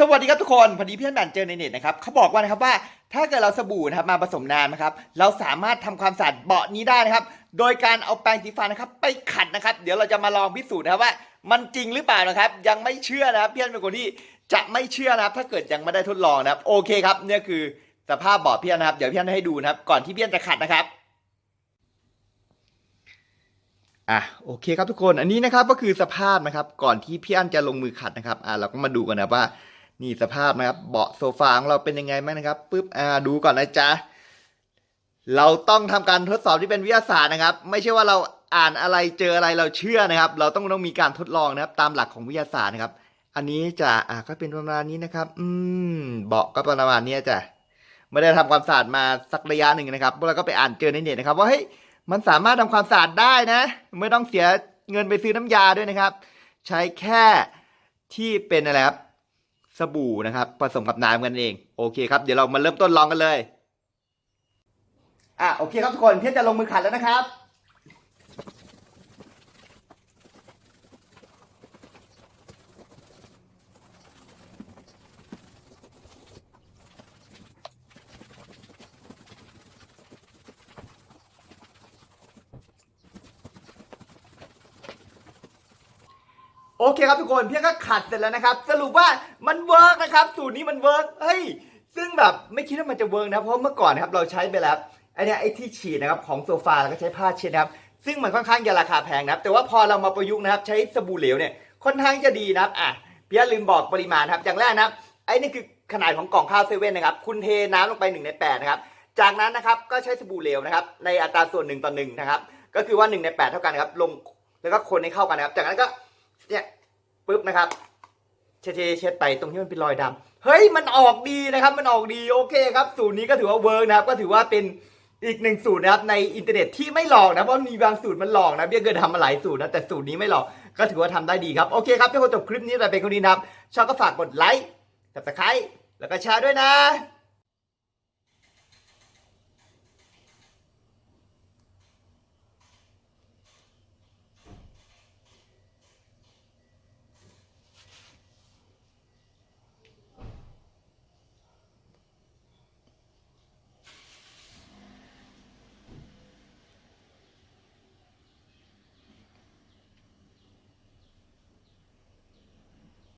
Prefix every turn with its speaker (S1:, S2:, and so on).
S1: สวัสดีครับทุกคนพอดีเพี่อนดันเจอในเน็ตนะครับเขาบอกว่านะครับว่าถ้าเกิดเราสบู่นะครับมาผสมน้ำนะครับ เราสามารถทำความสะอาดเบาะนี้ได้นะครับ โดยการเอาแปรงสีฟันนะครับ ไปขัดนะครับ เดี๋ยวเราจะมาลองพิสูจน์นะครับว่า มันจริงหรือเปล่านะครับ ยังไม่เชื่อนะครับเพี่อนเป็นคนที่จะไม่เชื่อนะครับ ถ้าเกิดยังไม่ได้ทดลองนะครับ โอเคครับเนี่ยคือสภาพเบาะเพี่อนนะครับเดี๋ยวเพี่อนให้ดูนะครับ ก่อนที่เพี่อนจะขัดนะครับอะโอเคครับทุกคนอันนี้นะครับก็คือสภาพนะครับ ก่อนที่พี่อั้นจะลงมือขัดนะครับอะเราก็มาดูกันนะว่า นี่สภาพนะครับ เบาะโซฟาของเราเป็นยังไงบ้างนะครับปุ๊บอ่าดูก่อนนะจ๊ะเราต้องทำการทดสอบที่เป็นวิทยาศาสตร์นะครับ ไม่ใช่ว่าเราอ่านอะไรเจออะไรเราเชื่อนะครับ เราต้องต้องมีการทดลองนะครับ ตามหลักของวิทยาศาสตร์นะครับ อันนี้จะอ่าก็เป็นประมาณนี้นะครับ อืมเบาะก็ประมาณนี้จ้ะไม่ได้ทำความสะอาดมาสักระยะหนึ่งนะครับเราก็ไปอ่านเจอในเน็ตนะครับ ว่าเฮ้ยมันสามารถทำความสะอาดได้นะ ไม่ต้องเสียเงินไปซื้อน้ำยาด้วยนะครับ ใช้แค่ที่เป็นอะไรครับ สบู่นะครับผสมกับน้ำกันเอง โอเคครับ เดี๋ยวเรามาเริ่มต้นลองกันเลย อะโอเคครับทุกคนเพี่จะลงมือขัดแล้วนะครับ โอเคครับทุกคนเพี่ก็ขัดเสร็จแล้วนะครับ สรุปว่ามันเวิร์กนะครับ สูตรนี้มันเวิร์กเฮ้ยซึ่งแบบไม่คิดว่ามันจะเวิร์กนะเพราะเมื่อก่อนนะครับเราใช้ไปแล้วไอเนี้ยไอที่ฉีดนะครับของโซฟาแล้วก็ใช้ผ้าเช็ดนะครับ ซึ่งมันค่อนข้างจะราคาแพงนะครับ แต่ว่าพอเรามาประยุกต์นะครับ ใช้สบู่เหลวเนี่ยค่อนข้างจะดีนะครับอะพี่ลืมบอกปริมาณครับอย่างแรกนะครับไอ้นี่คือขนาดของกล่องข้าวเซเว่นนะครับคุณเทน้ำลงไปหนึ่งในแปดนะครับจากนั้นนะครับก็ใช้สบู่เหลวนะครับในอัตราส่วนหนึ่งต่อหนึ่งนะครับก็คือว่าหนึ่งในแปดเท่ากันครับลงแล้วก็คนให้เข้ากันนะครับจากนั้นก็ เนี่ยปุ๊บนะครับเช็ดเช็ดไปตรงที่มันเป็นรอยดำเฮ้ยมันออกดีนะครับ มันออกดีโอเคครับ สูตรนี้ก็ถือว่าเวิร์กนะครับ ก็ถือว่าเป็นอีกหนึ่งสูตรนะครับในอินเทอร์เน็ตที่ไม่หลอกนะเพราะมีบางสูตรมันหลอกนะเบี้ยเคยทำมาหลายสูตรนะแต่สูตรนี้ไม่หลอกก็ถือว่าทำได้ดีครับโอเคครับเพื่อคนจบคลิปนี้แต่เป็นคนดีนะครับชอบก็ฝากกดไลค์ subscribe แล้วก็แชร์ด้วยนะ